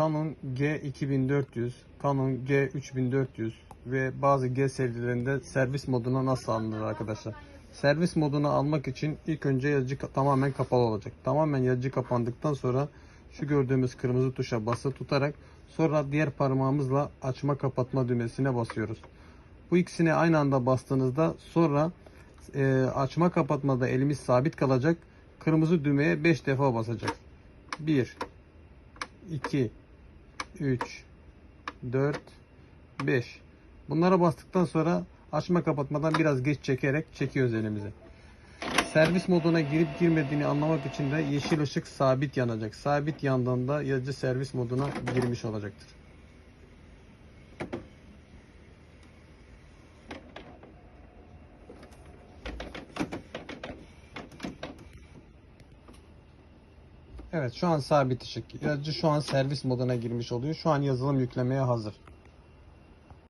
Canon G2400, Canon G3400 ve bazı G serilerinde servis moduna nasıl alınır arkadaşlar? Servis moduna almak için ilk önce yazıcı tamamen kapalı olacak. Tamamen yazıcı kapandıktan sonra şu gördüğümüz kırmızı tuşa bası tutarak sonra diğer parmağımızla açma kapatma düğmesine basıyoruz. Bu ikisini aynı anda bastığınızda sonra e, açma kapatmada elimiz sabit kalacak. Kırmızı düğmeye 5 defa basacak. 1 2 3 4 5 Bunlara bastıktan sonra açma kapatmadan biraz geç çekerek çekiyoruz elimizi. Servis moduna girip girmediğini anlamak için de yeşil ışık sabit yanacak. Sabit yandığında yazıcı servis moduna girmiş olacaktır. Evet şu an sabit ışık. Yazıcı şu an servis moduna girmiş oluyor. Şu an yazılım yüklemeye hazır.